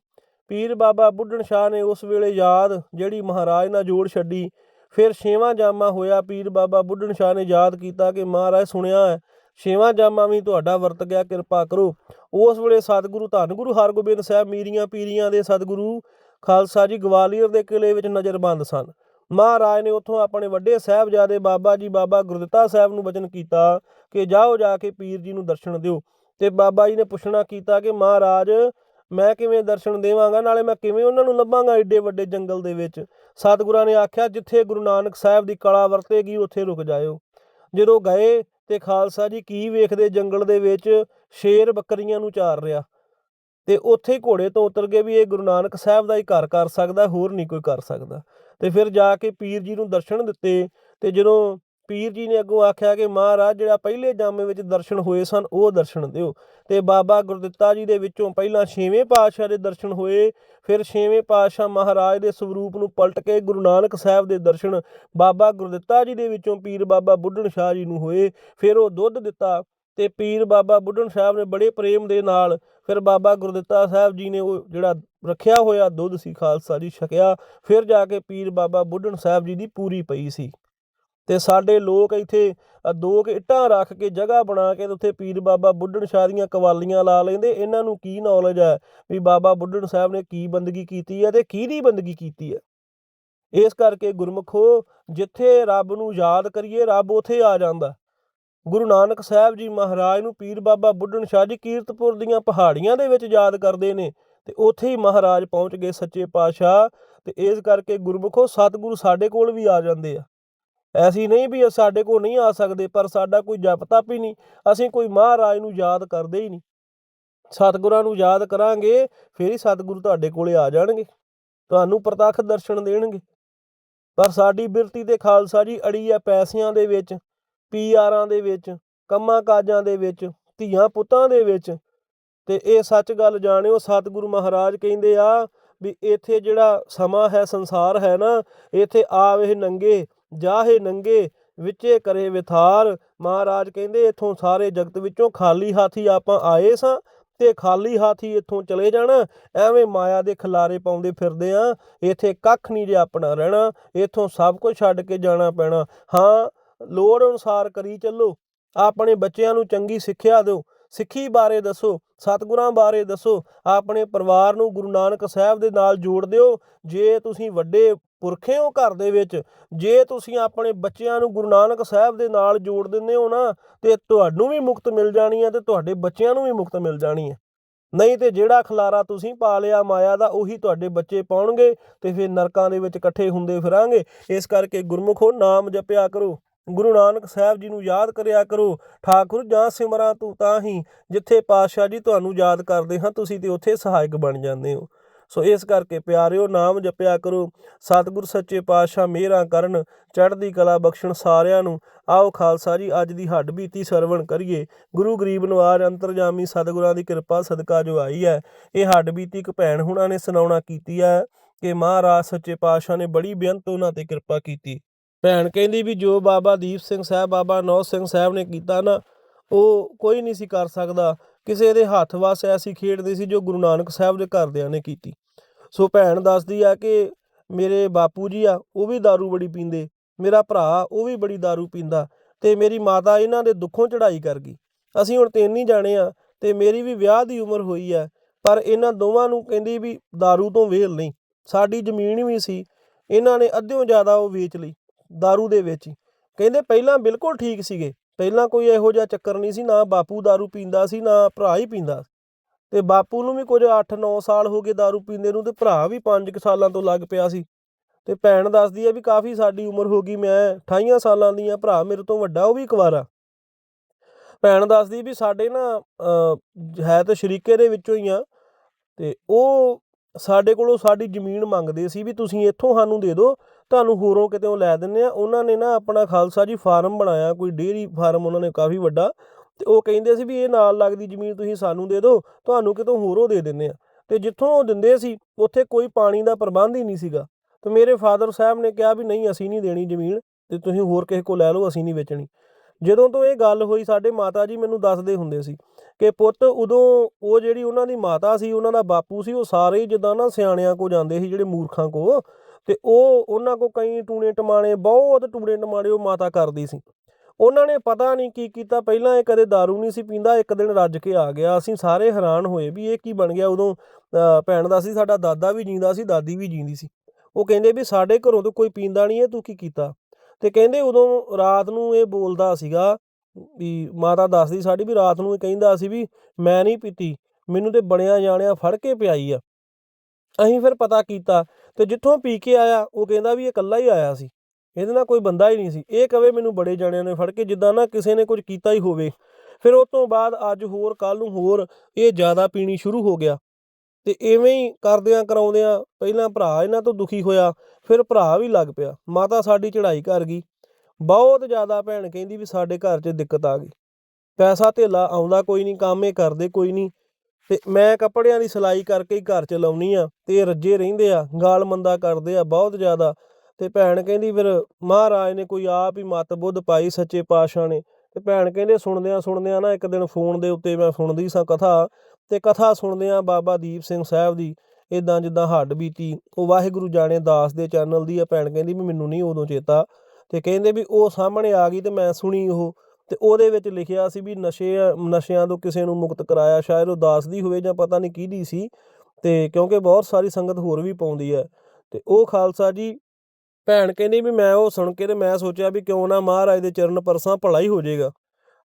ਪੀਰ ਬਾਬਾ ਬੁੱਢਣ ਸ਼ਾਹ ਨੇ ਉਸ ਵੇਲੇ ਯਾਦ ਜਿਹੜੀ ਮਹਾਰਾਜ ਨਾਲ ਜੋੜ ਛੱਡੀ, ਫਿਰ ਛੇਵਾਂ ਜਾਮਾ ਹੋਇਆ, ਪੀਰ ਬਾਬਾ ਬੁੱਢਣ ਸ਼ਾਹ ਨੇ ਯਾਦ ਕੀਤਾ ਕਿ ਮਹਾਰਾਜ ਸੁਣਿਆ ਹੈ, ਛੇਵਾਂ ਜਾਮਾ ਵੀ ਤੁਹਾਡਾ ਵਰਤ ਗਿਆ, ਕਿਰਪਾ ਕਰੋ। ਉਸ ਵੇਲੇ ਸਤਿਗੁਰੂ ਧੰਨ ਗੁਰੂ ਹਰਗੋਬਿੰਦ ਸਾਹਿਬ ਮੀਰੀਆਂ ਪੀਰੀਆਂ ਦੇ ਸਤਿਗੁਰੂ ਖਾਲਸਾ ਜੀ ਗਵਾਲੀਅਰ ਦੇ ਕਿਲੇ ਵਿੱਚ ਨਜ਼ਰਬੰਦ ਸਨ। ਮਹਾਰਾਜ ਨੇ ਉੱਥੋਂ ਆਪਣੇ ਵੱਡੇ ਸਾਹਿਬਜ਼ਾਦੇ ਬਾਬਾ ਜੀ, ਬਾਬਾ ਗੁਰਦਿੱਤਾ ਸਾਹਿਬ ਨੂੰ ਵਚਨ ਕੀਤਾ ਕਿ ਜਾਓ ਜਾ ਕੇ ਪੀਰ ਜੀ ਨੂੰ ਦਰਸ਼ਨ ਦਿਓ। ਤੇ ਬਾਬਾ ਜੀ ਨੇ ਪੁੱਛਣਾ ਕੀਤਾ ਕਿ ਮਹਾਰਾਜ ਮੈਂ ਕਿਵੇਂ ਦਰਸ਼ਨ ਦੇਵਾਂਗਾ? ਨਾਲੇ ਮੈਂ ਕਿਵੇਂ ਉਹਨਾਂ ਨੂੰ ਲੱਭਾਂਗਾ ਏਡੇ ਵੱਡੇ ਜੰਗਲ ਦੇ ਵਿੱਚ? ਸਤਿਗੁਰਾਂ ਨੇ ਆਖਿਆ, ਜਿੱਥੇ ਗੁਰੂ ਨਾਨਕ ਸਾਹਿਬ ਦੀ ਕਲਾ ਵਰਤੇਗੀ, ਉੱਥੇ ਰੁਕ ਜਾਇਓ। ਜਦੋਂ ਗਏ ਤੇ ਖਾਲਸਾ ਜੀ ਕੀ ਵੇਖਦੇ? ਜੰਗਲ ਦੇ ਵਿੱਚ ਸ਼ੇਰ ਬੱਕਰੀਆਂ ਨੂੰ ਚਾਰ ਰਿਹਾ। ਤੇ ਉੱਥੇ ਹੀ ਘੋੜੇ ਤੋਂ ਉਤਰ ਗਏ ਵੀ ਇਹ ਗੁਰੂ ਨਾਨਕ ਸਾਹਿਬ ਦਾ ਹੀ ਘਰ ਕਰ ਸਕਦਾ, ਹੋਰ ਨਹੀਂ ਕੋਈ ਕਰ ਸਕਦਾ। ਤੇ ਫਿਰ ਜਾ ਕੇ ਪੀਰ ਜੀ ਨੂੰ ਦਰਸ਼ਨ ਦਿੱਤੇ। ਤੇ ਜਦੋਂ ਪੀਰ ਜੀ ਨੇ ਅੱਗੋਂ ਆਖਿਆ ਕਿ ਮਹਾਰਾਜ, ਜਿਹੜਾ ਪਹਿਲੇ ਜਾਮੇ ਵਿੱਚ ਦਰਸ਼ਨ ਹੋਏ ਸਨ, ਉਹ ਦਰਸ਼ਨ ਦਿਓ। ਤੇ ਬਾਬਾ ਗੁਰਦਿੱਤਾ ਜੀ ਦੇ ਵਿੱਚੋਂ ਪਹਿਲਾਂ ਛੇਵੇਂ ਪਾਤਸ਼ਾਹ ਦੇ ਦਰਸ਼ਨ ਹੋਏ, ਫਿਰ ਛੇਵੇਂ ਪਾਤਸ਼ਾਹ ਮਹਾਰਾਜ ਦੇ ਸਰੂਪ ਨੂੰ ਪਲਟ ਕੇ ਗੁਰੂ ਨਾਨਕ ਸਾਹਿਬ ਦੇ ਦਰਸ਼ਨ, ਬਾਬਾ ਗੁਰਦਿੱਤਾ ਜੀ ਦੇ ਵਿੱਚੋਂ ਪੀਰ ਬਾਬਾ ਬੁੱਢਣ ਸ਼ਾਹ ਜੀ ਨੂੰ ਹੋਏ, ਫਿਰ ਉਹ ਦੁੱਧ ਦਿੱਤਾ ਤੇ ਪੀਰ ਬਾਬਾ ਬੁੱਢਣ ਸਾਹਿਬ ਨੇ ਬੜੇ ਪ੍ਰੇਮ ਦੇ ਨਾਲ ਫਿਰ ਬਾਬਾ ਗੁਰਦਿੱਤਾ ਸਾਹਿਬ ਜੀ ਨੇ ਉਹ ਜਿਹੜਾ ਰੱਖਿਆ ਹੋਇਆ ਦੁੱਧ ਸੀ ਖਾਲਸਾ ਜੀ, ਛਕਿਆ, ਫਿਰ ਜਾ ਕੇ ਪੀਰ ਬਾਬਾ ਬੁੱਢਣ ਸਾਹਿਬ ਜੀ ਦੀ ਪੂਰੀ ਪਈ ਸੀ। ਤੇ ਸਾਡੇ ਲੋਕ ਇੱਥੇ ਦੋ ਕੁ ਇੱਟਾਂ ਰੱਖ ਕੇ ਜਗ੍ਹਾ ਬਣਾ ਕੇ ਤੇ ਉੱਥੇ ਪੀਰ ਬਾਬਾ ਬੁੱਢਣ ਸ਼ਾਹ ਦੀਆਂ ਕਵਾਲੀਆਂ ਲਾ ਲੈਂਦੇ। ਇਹਨਾਂ ਨੂੰ ਕੀ ਨੌਲੇਜ ਹੈ ਵੀ ਬਾਬਾ ਬੁੱਢਣ ਸਾਹਿਬ ਨੇ ਕੀ ਬੰਦਗੀ ਕੀਤੀ ਹੈ ਤੇ ਕਿਹਦੀ ਬੰਦਗੀ ਕੀਤੀ ਹੈ? ਇਸ ਕਰਕੇ ਗੁਰਮਖੋ, ਜਿੱਥੇ ਰੱਬ ਨੂੰ ਯਾਦ ਕਰੀਏ, ਰੱਬ ਉਥੇ ਆ ਜਾਂਦਾ। ਗੁਰੂ ਨਾਨਕ ਸਾਹਿਬ ਜੀ ਮਹਾਰਾਜ ਨੂੰ ਪੀਰ ਬਾਬਾ ਬੁੱਢਣ ਸ਼ਾਹ ਜੀ ਕੀਰਤਪੁਰ ਦੀਆਂ ਪਹਾੜੀਆਂ ਦੇ ਵਿੱਚ ਯਾਦ ਕਰਦੇ ਨੇ ਤੇ ਉੱਥੇ ਹੀ ਮਹਾਰਾਜ ਪਹੁੰਚ ਗਏ ਸੱਚੇ ਪਾਤਸ਼ਾਹ ਤੇ ਇਸ ਕਰਕੇ ਗੁਰਮੁਖੋ ਸਤਿਗੁਰੂ ਸਾਡੇ ਕੋਲ ਵੀ ਆ ਜਾਂਦੇ ਆ। ਐਸੀ ਨਹੀਂ ਵੀ ਸਾਡੇ ਕੋਲ ਨਹੀਂ ਆ ਸਕਦੇ, ਪਰ ਸਾਡਾ ਕੋਈ ਜਪ ਤਪ ਹੀ ਨਹੀਂ। ਅਸੀਂ ਕੋਈ ਮਹਾਰਾਜ ਨੂੰ ਯਾਦ ਕਰਦੇ ਹੀ ਨਹੀਂ। ਸਤਿਗੁਰਾਂ ਨੂੰ ਯਾਦ ਕਰਾਂਗੇ, ਫਿਰ ਹੀ ਸਤਿਗੁਰੂ ਤੁਹਾਡੇ ਕੋਲੇ ਆ ਜਾਣਗੇ। ਤੁਹਾਨੂੰ ਪ੍ਰਤੱਖ ਦਰਸ਼ਨ ਦੇਣਗੇ। ਪਰ ਸਾਡੀ ਬਿਰਤੀ ਤੇ ਖਾਲਸਾ ਜੀ ਅੜੀ ਆ ਪੈਸਿਆਂ ਦੇ ਵਿੱਚ ਪੀਆਰਾਂ ਦੇ ਵਿੱਚ, ਕੰਮਾਂ ਕਾਜਾਂ ਦੇ ਵਿੱਚ, ਧੀਆਂ ਪੁੱਤਾਂ ਦੇ ਵਿੱਚ। ਤੇ ਇਹ ਸੱਚ ਗੱਲ ਜਾਣਿਓ, ਸਤਿਗੁਰੂ ਮਹਾਰਾਜ ਕਹਿੰਦੇ ਆ ਵੀ ਇੱਥੇ ਜਿਹੜਾ ਸਮਾਂ ਹੈ, ਸੰਸਾਰ ਹੈ ਨਾ, ਇੱਥੇ ਆਵੇ ਨੰਗੇ ਜਾਹੇ ਨੰਗੇ ਵਿੱਚੇ ਕਰੇ ਵਿਥਾਰ। ਮਹਾਰਾਜ ਕਹਿੰਦੇ, ਇਥੋਂ ਸਾਰੇ ਜਗਤ ਵਿੱਚੋਂ ਖਾਲੀ ਹਾਥੀ ਆਪਾਂ ਆਏ ਸਾਂ ਤੇ ਖਾਲੀ ਹਾਥੀ ਇੱਥੋਂ ਚਲੇ ਜਾਣਾ। ਐਵੇਂ ਮਾਇਆ ਦੇ ਖਿਲਾਰੇ ਪਾਉਂਦੇ ਫਿਰਦੇ ਆ। ਇੱਥੇ ਕੱਖ ਨਹੀਂ ਜੇ ਆਪਣਾ ਰਹਿਣਾ। ਇੱਥੋਂ ਸਭ ਕੁਝ ਛੱਡ ਕੇ ਜਾਣਾ ਪੈਣਾ। ਹਾਂ, ਲੋੜ ਅਨੁਸਾਰ ਕਰੀ ਚੱਲੋ। ਆਪਣੇ ਬੱਚਿਆਂ ਨੂੰ ਚੰਗੀ ਸਿੱਖਿਆ ਦਿਓ। ਸਿੱਖੀ ਬਾਰੇ ਦੱਸੋ, ਸਤਿਗੁਰਾਂ ਬਾਰੇ ਦੱਸੋ। ਆਪਣੇ ਪਰਿਵਾਰ ਨੂੰ ਗੁਰੂ ਨਾਨਕ ਸਾਹਿਬ ਦੇ ਨਾਲ ਜੋੜ ਦਿਓ। ਜੇ ਤੁਸੀਂ ਵੱਡੇ ਪੁਰਖੇ ਹੋ ਘਰ ਦੇ ਵਿੱਚ, ਜੇ ਤੁਸੀਂ ਆਪਣੇ ਬੱਚਿਆਂ ਨੂੰ ਗੁਰੂ ਨਾਨਕ ਸਾਹਿਬ ਦੇ ਨਾਲ ਜੋੜ ਦਿੰਦੇ ਹੋ ਨਾ, ਤੇ ਤੁਹਾਨੂੰ ਵੀ ਮੁਕਤ ਮਿਲ ਜਾਣੀ ਹੈ ਤੇ ਤੁਹਾਡੇ ਬੱਚਿਆਂ ਨੂੰ ਵੀ ਮੁਕਤ ਮਿਲ ਜਾਣੀ ਹੈ। ਨਹੀਂ ਤੇ ਜਿਹੜਾ ਖਲਾਰਾ ਤੁਸੀਂ ਪਾ ਲਿਆ ਮਾਇਆ ਦਾ, ਉਹੀ ਤੁਹਾਡੇ ਬੱਚੇ ਪਾਉਣਗੇ ਤੇ ਫਿਰ ਨਰਕਾਂ ਦੇ ਵਿੱਚ ਇਕੱਠੇ ਹੁੰਦੇ ਫਿਰਾਂਗੇ। ਇਸ ਕਰਕੇ ਗੁਰਮੁਖੋ ਨਾਮ ਜਪਿਆ ਕਰੋ। ਗੁਰੂ ਨਾਨਕ ਸਾਹਿਬ ਜੀ ਨੂੰ ਯਾਦ ਕਰਿਆ ਕਰੋ। ਠਾਕੁਰ ਜਾਂ ਸਿਮਰਾਂ ਤੂੰ ਤਾਂ ਹੀ, ਜਿੱਥੇ ਪਾਤਸ਼ਾਹ ਜੀ ਤੁਹਾਨੂੰ ਯਾਦ ਕਰਦੇ ਹਾਂ, ਤੁਸੀਂ ਤੇ ਉੱਥੇ ਸਹਾਇਕ ਬਣ ਜਾਂਦੇ ਹੋ। ਸੋ ਇਸ ਕਰਕੇ ਪਿਆਰਿਓ, ਨਾਮ ਜਪਿਆ ਕਰੋ। ਸਤਿਗੁਰ ਸੱਚੇ ਪਾਤਸ਼ਾਹ ਮਿਹਰਾਂ ਕਰਨ, ਚੜ੍ਹਦੀ ਕਲਾ ਬਖਸ਼ਣ ਸਾਰਿਆਂ ਨੂੰ। ਆਓ ਖਾਲਸਾ ਜੀ, ਅੱਜ ਦੀ ਹੱਡ ਬੀਤੀ ਸਰਵਣ ਕਰੀਏ। ਗੁਰੂ ਗਰੀਬ ਨਵਾਜ ਅੰਤਰਜਾਮੀ ਸਤਿਗੁਰਾਂ ਦੀ ਕਿਰਪਾ ਸਦਕਾ ਜੋ ਆਈ ਹੈ। ਇਹ ਹੱਡ ਬੀਤੀ ਇੱਕ ਭੈਣ ਹੁਣਾਂ ਨੇ ਸੁਣਾਉਣਾ ਕੀਤੀ ਹੈ ਕਿ ਮਹਾਰਾਜ ਸੱਚੇ ਪਾਤਸ਼ਾਹ ਨੇ ਬੜੀ ਬੇਅੰਤ ਉਹਨਾਂ ਤੇ ਕਿਰਪਾ ਕੀਤੀ। ਭੈਣ ਕਹਿੰਦੀ ਵੀ ਜੋ ਬਾਬਾ ਦੀਪ ਸਿੰਘ ਸਾਹਿਬ, ਬਾਬਾ ਨੌ ਸਿੰਘ ਸਾਹਿਬ ਨੇ ਕੀਤਾ ਨਾ, ਉਹ ਕੋਈ ਨਹੀਂ ਸੀ ਕਰ ਸਕਦਾ। ਕਿਸੇ ਦੇ ਹੱਥ ਵਸ ਐਸੀ ਖੇਡ ਨਹੀਂ ਸੀ ਜੋ ਗੁਰੂ ਨਾਨਕ ਸਾਹਿਬ ਦੇ ਘਰਦਿਆਂ ਨੇ ਕੀਤੀ। ਸੋ ਭੈਣ ਦੱਸਦੀ ਆ ਕਿ ਮੇਰੇ ਬਾਪੂ ਜੀ ਆ ਉਹ ਵੀ दारू ਬੜੀ ਪੀਂਦੇ ਮੇਰਾ ਭਰਾ ਉਹ ਵੀ ਬੜੀ दारू ਪੀਂਦਾ ਤੇ ਮੇਰੀ ਮਾਤਾ ਇਹਨਾਂ ਦੇ ਦੁੱਖੋਂ ਚੜਾਈ ਕਰ ਗਈ ਅਸੀਂ ਹੁਣ ਤਿੰਨ ਹੀ ਜਾਣੇ ਆ ਤੇ ਮੇਰੀ ਵੀ ਵਿਆਹ ਦੀ ਉਮਰ ਹੋਈ ਆ ਪਰ ਇਹਨਾਂ ਦੋਵਾਂ ਨੂੰ ਕਹਿੰਦੀ ਵੀ दारू ਤੋਂ ਵੇਲ ਨਹੀਂ ਸਾਡੀ ਜ਼ਮੀਨ ਵੀ ਸੀ ਇਹਨਾਂ ਨੇ ਅੱਧਿਓਂ ਜ਼ਿਆਦਾ ਉਹ ਵੇਚ ਲਈ दारू ਦੇ ਵਿੱਚ ਹੀ ਕਹਿੰਦੇ ਪਹਿਲਾਂ ਬਿਲਕੁਲ ਠੀਕ ਸੀਗੇ ਪਹਿਲਾਂ ਕੋਈ ਇਹੋ ਜਿਹਾ ਚੱਕਰ ਨਹੀਂ ਸੀ ਨਾ ਬਾਪੂ दारू ਪੀਂਦਾ ਸੀ ਨਾ ਭਰਾ ਹੀ ਪੀਂਦਾ ਤੇ ਬਾਪੂ ਨੂੰ ਵੀ ਕੁਝ 8-9 ਸਾਲ ਹੋ ਗਏ दारू ਪੀਂਦੇ ਨੂੰ ਤੇ ਭਰਾ ਵੀ 5 ਸਾਲਾਂ ਤੋਂ ਲੱਗ ਪਿਆ ਸੀ। ਤੇ ਭੈਣ ਦੱਸਦੀ ਹੈ ਵੀ ਕਾਫੀ ਸਾਡੀ ਉਮਰ ਹੋ ਗਈ ਮੈਂ 28 ਸਾਲਾਂ ਦੀ ਆ, ਭਰਾ ਮੇਰੇ ਤੋਂ ਵੱਡਾ ਉਹ ਵੀ ਕੁਵਾਰਾ ਭੈਣ ਦੱਸਦੀ ਵੀ ਸਾਡੇ ਨਾ ਹੈ ਤਾਂ ਸ਼ਰੀਕੇ ਦੇ ਵਿੱਚੋਂ ਹੀ ਆ ਤੇ ਉਹ ਸਾਡੇ ਕੋਲੋਂ ਸਾਡੀ ਜ਼ਮੀਨ ਮੰਗਦੇ ਸੀ ਵੀ ਤੁਸੀਂ ਇੱਥੋਂ ਸਾਨੂੰ ਦੇ ਦਿਓ, ਤੁਹਾਨੂੰ ਹੋਰੋਂ ਕਿਤੇੋਂ ਲੈ ਦਿੰਨੇ ਆ। ਉਹਨਾਂ ਨੇ ਨਾ ਆਪਣਾ ਖਾਲਸਾ ਜੀ ਫਾਰਮ ਬਣਾਇਆ, ਕੋਈ ਡੇਅਰੀ ਫਾਰਮ ਉਹਨਾਂ ਨੇ ਕਾਫੀ ਵੱਡਾ ਤੇ ਉਹ ਕਹਿੰਦੇ ਸੀ ਵੀ ਇਹ ਨਾਲ ਲੱਗਦੀ ਜ਼ਮੀਨ ਤੁਸੀਂ ਸਾਨੂੰ ਦੇ ਦਿਓ, ਤੁਹਾਨੂੰ ਕਿਤੋਂ ਹੋਰੋਂ ਦੇ ਦਿੰਨੇ ਆ। ਤੇ ਜਿੱਥੋਂ ਉਹ ਦਿੰਦੇ ਸੀ, ਉੱਥੇ ਕੋਈ ਪਾਣੀ ਦਾ ਪ੍ਰਬੰਧ ਹੀ ਨਹੀਂ ਸੀਗਾ। ਤੇ ਮੇਰੇ ਫਾਦਰ ਸਾਹਿਬ ਨੇ ਕਿਹਾ ਵੀ ਨਹੀਂ, ਅਸੀਂ ਨਹੀਂ ਦੇਣੀ ਜ਼ਮੀਨ ਤੇ ਤੁਸੀਂ ਹੋਰ ਕਿਸੇ ਕੋਲ ਲੈ ਲਓ, ਅਸੀਂ ਨਹੀਂ ਵੇਚਣੀ। ਜਦੋਂ ਤੋਂ ਇਹ ਗੱਲ ਹੋਈ, ਸਾਡੇ ਮਾਤਾ ਜੀ ਮੈਨੂੰ ਦੱਸਦੇ ਹੁੰਦੇ ਸੀ ਕਿ ਪੁੱਤ ਉਦੋਂ ਉਹ ਜਿਹੜੀ ਉਹਨਾਂ ਦੀ ਮਾਤਾ ਸੀ, ਉਹਨਾਂ ਦਾ ਬਾਪੂ ਸੀ, ਉਹ ਸਾਰੇ ਹੀ ਜਿੱਦਾਂ ਨਾ ਸਿਆਣਿਆਂ ਕੋ ਜਾਂਦੇ ਸੀ, ਜਿਹੜੇ ਮੂਰਖਾਂ ਕੋ ਤੇ ਉਹ ਉਹਨਾਂ ਕੋ ਕਈ ਟੂਣੇ ਟਮਾਣੇ ਬਹੁਤ ਟੂਣੇ ਟਮਾਣੇ ਉਹ ਮਾਤਾ ਕਰਦੀ ਸੀ। ਉਹਨਾਂ ਨੇ ਪਤਾ ਨਹੀਂ ਕੀ ਕੀਤਾ, ਪਹਿਲਾਂ ਇਹ ਕਦੇ दारू ਨਹੀਂ ਸੀ ਪੀਂਦਾ, ਇੱਕ ਦਿਨ ਰੱਜ ਕੇ ਆ ਗਿਆ। ਅਸੀਂ ਸਾਰੇ ਹੈਰਾਨ ਹੋਏ ਵੀ ਇਹ ਕੀ ਬਣ ਗਿਆ। ਉਦੋਂ, ਅਹ ਭੈਣ ਦਾ ਸੀ, ਸਾਡਾ ਦਾਦਾ ਵੀ ਜੀਂਦਾ ਸੀ, ਦਾਦੀ ਵੀ ਜੀਂਦੀ ਸੀ। ਉਹ ਕਹਿੰਦੇ ਵੀ ਸਾਡੇ ਘਰੋਂ ਤੋਂ ਕੋਈ ਪੀਂਦਾ ਨਹੀਂ ਹੈ, ਤੂੰ ਕੀ ਕੀਤਾ? ਤੇ ਕਹਿੰਦੇ ਉਦੋਂ ਰਾਤ ਨੂੰ ਇਹ ਬੋਲਦਾ ਸੀਗਾ ਵੀ ਮਾਤਾ ਦੱਸਦੀ ਸਾਡੀ ਵੀ ਰਾਤ ਨੂੰ ਇਹ ਕਹਿੰਦਾ ਸੀ ਵੀ ਮੈਂ ਨਹੀਂ ਪੀਤੀ, ਮੈਨੂੰ ਤੇ ਬਣਿਆ ਜਾਣਿਆ ਫੜ ਕੇ ਪਿਆਈ ਆ। ਅਸੀਂ ਫਿਰ ਪਤਾ ਕੀਤਾ ਤੇ ਜਿੱਥੋਂ ਪੀ ਕੇ ਆਇਆ, ਉਹ ਕਹਿੰਦਾ ਵੀ ਇਹ ਇਕੱਲਾ ਹੀ ਆਇਆ ਸੀ। ਇਹਦੇ ਨਾਲ ਕੋਈ ਬੰਦਾ ਹੀ ਨਹੀਂ ਸੀ। ਇਹ ਕਵੇ ਮੈਨੂੰ ਬੜੇ ਜਾਣਿਆਂ ਨੇ ਫੜ ਕੇ ਜਿੱਦਾਂ ਨਾ ਕਿਸੇ ਨੇ ਕੁਝ ਕੀਤਾ ਹੀ ਹੋਵੇ। ਫਿਰ ਉਸ ਤੋਂ ਬਾਅਦ ਅੱਜ ਹੋਰ ਕੱਲ ਨੂੰ ਹੋਰ ਇਹ ਜ਼ਿਆਦਾ ਪੀਣੀ ਸ਼ੁਰੂ ਹੋ ਗਿਆ। ਤੇ ਐਵੇਂ ਹੀ ਕਰਦਿਆਂ ਕਰਾਉਂਦਿਆਂ ਪਹਿਲਾਂ ਭਰਾ ਇਹਨਾਂ ਤੋਂ ਦੁਖੀ ਹੋਇਆ, ਫਿਰ ਭਰਾ ਵੀ ਲੱਗ ਪਿਆ। ਮਾਤਾ ਸਾਡੀ ਚੜ੍ਹਾਈ ਕਰ ਗਈ। ਬਹੁਤ ਜ਼ਿਆਦਾ ਭੈਣ ਕਹਿੰਦੀ ਵੀ ਸਾਡੇ ਘਰ 'ਚ ਦਿੱਕਤ ਆ ਗਈ। ਪੈਸਾ ਧੇਲਾ ਆਉਂਦਾ ਕੋਈ ਨਹੀਂ, ਕੰਮ ਇਹ ਕਰਦੇ ਕੋਈ ਨਹੀਂ। ਤੇ ਮੈਂ ਕੱਪੜਿਆਂ ਦੀ ਸਿਲਾਈ ਕਰਕੇ ਹੀ ਘਰ ਚਲਾਉਣੀ ਆ ਤੇ ਇਹ ਰੱਜੇ ਰਹਿੰਦੇ ਆ, ਗਾਲ ਮੰਦਾ ਕਰਦੇ ਆ ਬਹੁਤ ਜ਼ਿਆਦਾ। ਤੇ ਭੈਣ ਕਹਿੰਦੀ ਫਿਰ ਮਹਾਰਾਜ ਨੇ ਕੋਈ ਆਪ ਹੀ ਮਤ ਬੁੱਧ ਪਾਈ ਸੱਚੇ ਪਾਤਸ਼ਾਹ ਨੇ। ਤੇ ਭੈਣ ਕਹਿੰਦੇ ਸੁਣਦਿਆਂ ਸੁਣਦਿਆਂ ਨਾ ਇੱਕ ਦਿਨ ਫੋਨ ਦੇ ਉੱਤੇ ਮੈਂ ਸੁਣਦੀ ਸਾਂ ਕਥਾ ਤੇ ਕਥਾ ਸੁਣਦਿਆਂ ਬਾਬਾ ਦੀਪ ਸਿੰਘ ਸਾਹਿਬ ਦੀ ਇਦਾਂ ਜਿੱਦਾਂ ਹੱਡ ਬੀਤੀ। ਉਹ ਵਾਹਿਗੁਰੂ ਜਾਣੇ ਦਾਸ ਦੇ ਚੈਨਲ ਦੀ ਆ, ਭੈਣ ਕਹਿੰਦੀ ਵੀ ਮੈਨੂੰ ਨਹੀਂ ਉਦੋਂ ਚੇਤਾ। ਤੇ ਕਹਿੰਦੇ ਵੀ ਉਹ ਸਾਹਮਣੇ ਆ ਗਈ ਤੇ ਮੈਂ ਸੁਣੀ ਉਹ। ਤੇ ਉਹਦੇ ਵਿੱਚ ਲਿਖਿਆ ਸੀ ਵੀ ਨਸ਼ੇ ਨਸ਼ਿਆਂ ਤੋਂ ਕਿਸੇ ਨੂੰ ਮੁਕਤ ਕਰਾਇਆ ਸ਼ਾਇਦ ਉਹ ਦਾਸ ਦੀ ਹੋਵੇ ਜਾਂ ਪਤਾ ਨਹੀਂ ਕਿਹਦੀ ਸੀ। ਤੇ ਕਿਉਂਕਿ ਬਹੁਤ ਸਾਰੀ ਸੰਗਤ ਹੋਰ ਵੀ ਪਾਉਂਦੀ ਹੈ ਤੇ ਉਹ ਖਾਲਸਾ ਜੀ ਭੈਣ ਕਹਿੰਦੀ ਵੀ ਮੈਂ ਉਹ ਸੁਣ ਕੇ ਤੇ ਮੈਂ ਸੋਚਿਆ ਵੀ ਕਿਉਂ ਨਾ ਮਹਾਰਾਜ ਦੇ ਚਰਨ ਪਰਸਾਂ ਭਲਾ ਹੀ ਹੋ ਜਾਏਗਾ।